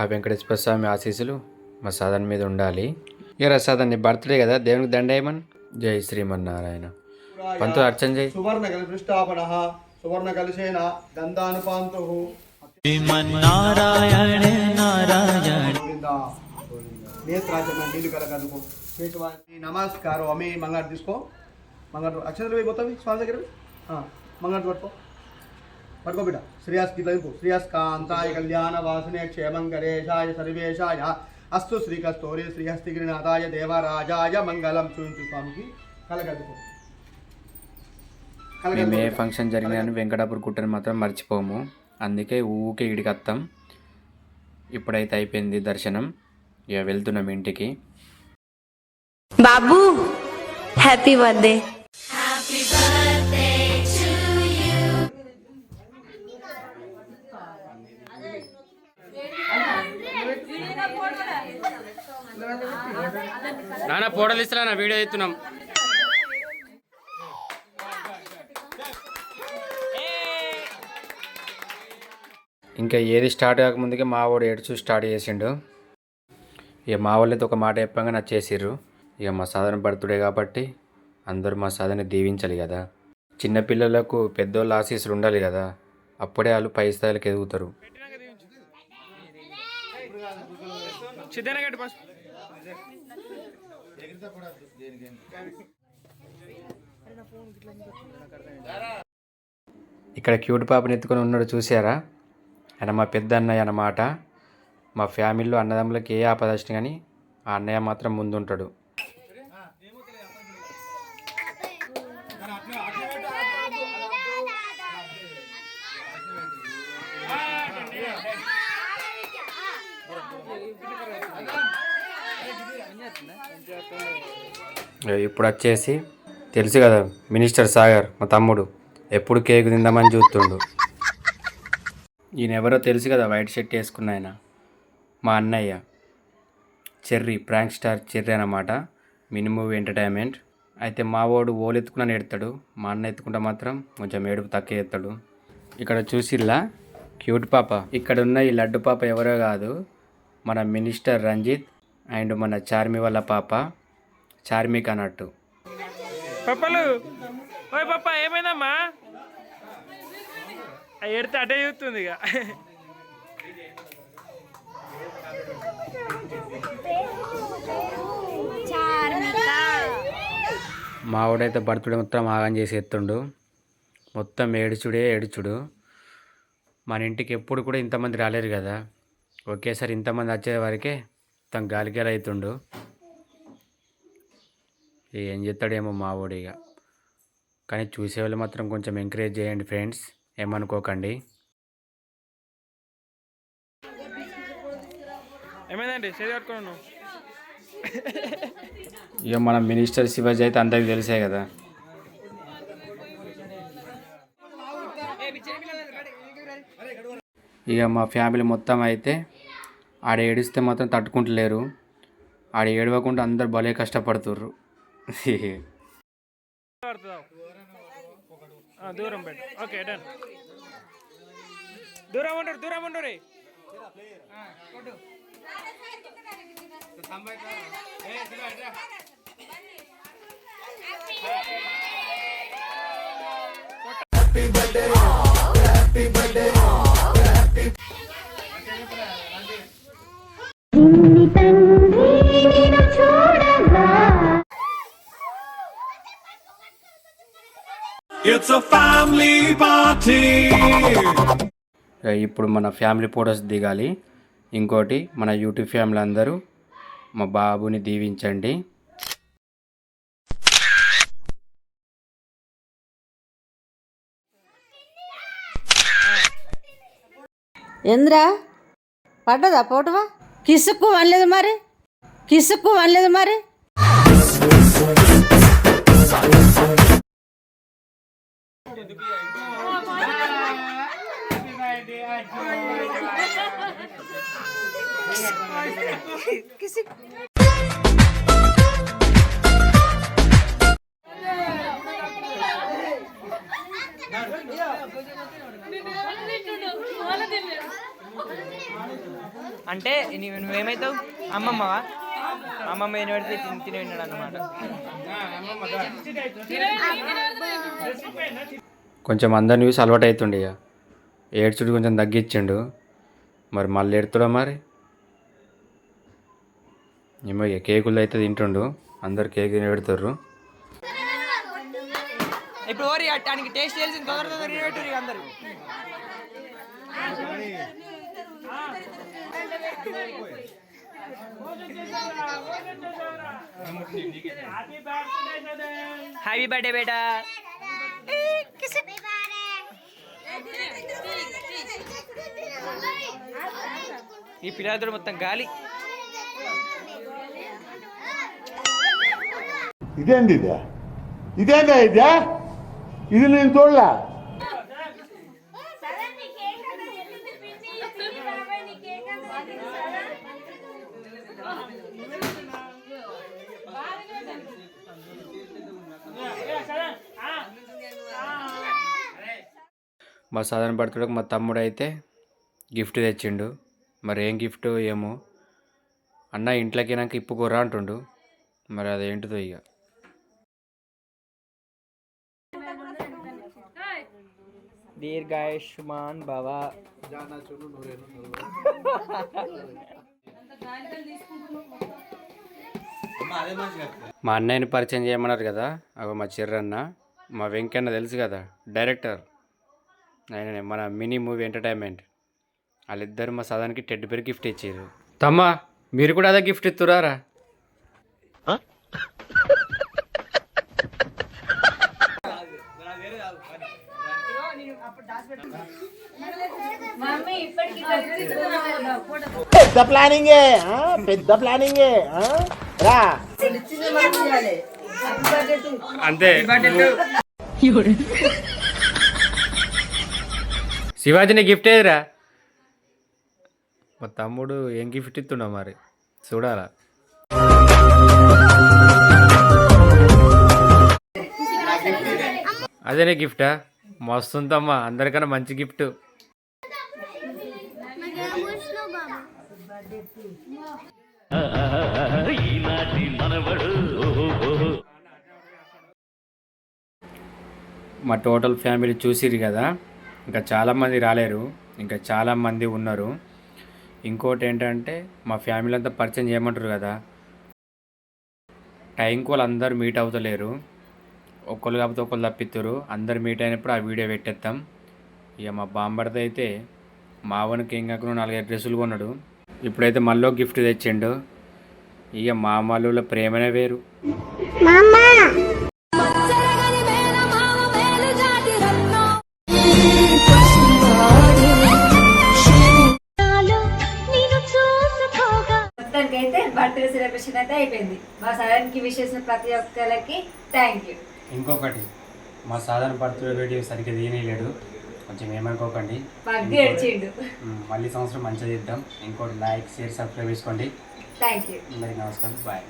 ఆ వెంకటేశ్వర స్వామి ఆశీస్సులు మా సాధన మీద ఉండాలి. ఇక సాధన నీ బర్త్డే కదా దేవునికి దండేయమన్. జై శ్రీమన్నారాయణ. పంతులు అర్చన చేయి. సువర్ణకలపృష్టాపనः సువర్ణకలశేన గంధానుపాంతుः. శ్రీమన్నారాయణ నారాయణ. నేత్రాచరణ నీళ్ళు కలగదుకో. నమస్కారం. అమ్మి మంగారు తీసుకో. మంగారు అక్షరాలు పోయి పోతావి స్వామి దగ్గర మంగారు పట్టుకో. పట్టుకో బిడ్డ శ్రీయాస్ గిట్ల ఇంపు శ్రీయాస్ కాంతాయ కళ్యాణ వాసనే క్షేమంగరేశాయ సర్వేశాయ. అస్తు శ్రీకస్తోరే శ్రీహస్తిగిరినాథాయ దేవరాజాయ మంగళం చూపించు స్వామికి కలగదుకో. మేము ఏ ఫంక్షన్ జరిగినా కానీ వెంకటాపూర్ గుట్టని మాత్రం మర్చిపోము. అందుకే ఊకే ఇడికి వస్తాం ఇప్పుడైతే అయిపోయింది దర్శనం. ఇక వెళ్తున్నాం ఇంటికి. బాబు హ్యాపీ బర్త్డే. నాన్న ఫోటోలు ఇస్తా నా వీడియో ఎత్తున్నాం ఇంకా ఏది స్టార్ట్ కాకముందుకే మా వాడు ఏడ్చు స్టార్ట్ చేసిండు. ఇక మా వాళ్ళైతే ఒక మాట చెప్పంగా నచ్చేసిర్రు ఇక మా సాధన బర్త్డే కాబట్టి అందరూ మా సాధన దీవించాలి కదా. చిన్నపిల్లలకు పెద్దోళ్ళ ఆశీస్సులు ఉండాలి కదా. అప్పుడే వాళ్ళు పై స్థాయిలకు ఎదుగుతారు. ఇక్కడ క్యూట్ పాపని ఎత్తుకొని ఉన్నాడు చూసారా ఆయన మా పెద్ద అన్నయ్య అన్నమాట. మా ఫ్యామిలీలో అన్నదమ్ములకి ఏ ఆపద వచ్చినా కానీ ఆ అన్నయ్య మాత్రం ముందుంటాడు. ఇప్పుడు వచ్చేసి తెలుసు కదా మినిస్టర్ సాగర్ మా తమ్ముడు ఎప్పుడు కేక్ తిందామని చూస్తుండు. ఈయన ఎవరో తెలుసు కదా వైట్ షర్ట్ వేసుకున్న ఆయన మా అన్నయ్య. చెర్రీ ప్రాంక్ స్టార్ చెర్రీ అన్నమాట మినీ మూవీ ఎంటర్టైన్మెంట్. అయితే మా వాడు ఓలు ఎత్తుకున్నా ఎడతాడు మా అన్న ఎత్తుకుంటే మాత్రం కొంచెం ఏడుపు తక్కువ ఎత్తాడు. ఇక్కడ చూసిల్లా? క్యూట్ పాప. ఇక్కడ ఉన్న ఈ లడ్డు పాప ఎవరో కాదు మన మినిస్టర్ రంజిత్ అండ్ మన చార్మి వాళ్ళ పాప చార్మిక్ అన్నట్టు. పప్పలు! పప్ప ఏమైందమ్మా? ఎడితే అటే చూస్తుంది ఇక. మా వాడైతే బర్త్డే మొత్తం ఆగం చేసి ఎత్తుండు. మొత్తం ఏడుచుడే ఏడుచుడు. మన ఇంటికి ఎప్పుడు కూడా ఇంతమంది రాలేరు కదా. ఒకేసారి ఇంతమంది వచ్చే వరకే తను గాలికేల అవుతుండు ఏం చేస్తాడేమో మా వాడు ఇక కానీ చూసేవాళ్ళు మాత్రం కొంచెం ఎంకరేజ్ చేయండి ఫ్రెండ్స్ ఏమనుకోకండి. ఏమైందండి? ఇక మన మినిస్టర్ శివాజీ అయితే అందరికి తెలిసే కదా. ఇక మా ఫ్యామిలీ మొత్తం అయితే ఆడ ఏడిస్తే మాత్రం తట్టుకుంటలేరు. ఆడ ఏడవకుండా అందరు భలే కష్టపడుతుర్రు. దూరం పెట్టు. Okay done. దూరం ఉండరు దూరం ఉండరు It's a family party. ఇక ఇప్పుడు మన ఫ్యామిలీ ఫొటోస్ దిగాలి. ఇంకోటి మన యూట్యూబ్ ఫ్యామిలీ అందరూ మా బాబుని దీవించండి. ఏంద్రా? పడ్డదా పోటువా? కిసుక్కు అనలేదు మరి. కిసుక్కు అనలేదు మరి. Kisah itu అంటే నువ్వు నువ్వేమవుతావు అమ్మమ్మవా? అమ్మమ్మ ఏం పడితే తిని తిని విన్నాడు అనమాట కొంచెం అందరి న్యూస్ అలవాటు అవుతుండే ఇక. ఏడ్చుడు కొంచెం తగ్గించిండు. మరి మళ్ళీ ఏడుతుడా మరి? ఏమో కేకులు అయితే తింటుండు. అందరు కేక్ పెడతారు ఇప్పుడు ఓరి అట్టానికి టేస్ట్ చేసిన తొందర తొందర తినబెట్టుర్రు ఇక అందరు. హ్యాపీ బర్త్డే బేటా ఈ పిల్లలతో మొత్తం గాలి. ఇదేంది ఇదే? ఇదేందా ఇదే? ఇది నేను చూడలే. మా సాధారణ బర్త్డేకి మా తమ్ముడు అయితే గిఫ్ట్ తెచ్చిండు. మరి ఏం గిఫ్ట్ ఏమో? అన్న ఇంట్లోకి నాకు ఇప్పుకోరా అంటుండు. మరి అదేంటిదో ఇక దీర్ఘాయుష్మాన్ భవ. మా అన్నయ్యని పరిచయం చేయమన్నారు కదా అవి మా చిర్రన్న మా వెంకన్న తెలుసు కదా డైరెక్టర్. ఆయన మన మినీ మూవీ ఎంటర్టైన్మెంట్. వాళ్ళిద్దరు మా సదానికి టెడ్ పేరు గిఫ్ట్ ఇచ్చారు. తమ్మా మీరు కూడా అదే గిఫ్ట్ ఇస్తురారా పెద్ద ప్లానింగే పెద్ద ప్లానింగే రా. అంతే. శివాజీని గిఫ్ట్ ఏదిరా? మా తమ్ముడు ఏం గిఫ్ట్ ఇస్తున్నా మరి చూడాలా? అదేనే గిఫ్టా? మస్తుందమ్మా అందరికన్నా మంచి గిఫ్ట్. మా టోటల్ ఫ్యామిలీ చూసిరు కదా ఇంకా చాలామంది రాలేరు ఇంకా చాలామంది ఉన్నారు. ఇంకోటి ఏంటంటే మా ఫ్యామిలీ అంతా పరిచయం చేయమంటారు కదా. టైంకి వాళ్ళు అందరు మీట్ అవుతలేరు. ఒకళ్ళు కాకపోతే ఒకళ్ళు తప్పిస్తారు అందరు మీట్ అయినప్పుడు ఆ వీడియో పెట్టేస్తాం ఇక మా బాంబర్ది అయితే మావనికి ఏం కాకుండా నాలుగైదు డ్రెస్సులు కొన్నాడు. ఇప్పుడైతే మళ్ళీ గిఫ్ట్ తెచ్చిండు. ఇక మా అమ్మాళ్ళ ప్రేమనే వేరు. మొత్తానికి అయితే బర్త్డే సెలబ్రేషన్ అయితే అయిపోయింది. మా సడన్కి విషెస్ ప్రతి ఒక్కరికి థ్యాంక్ యూ ఇంకొకటి మా సాధారణ బర్త్డే వీడియో సరిగ్గా తీయలేడు కొంచెం ఏమనుకోకండి. మళ్ళీ సంవత్సరం మంచిగా చేద్దాం. ఇంకోటి లైక్ షేర్ సబ్స్క్రైబ్ చేసుకోండి. థ్యాంక్ యూ అందరికీ నమస్కారం. బాయ్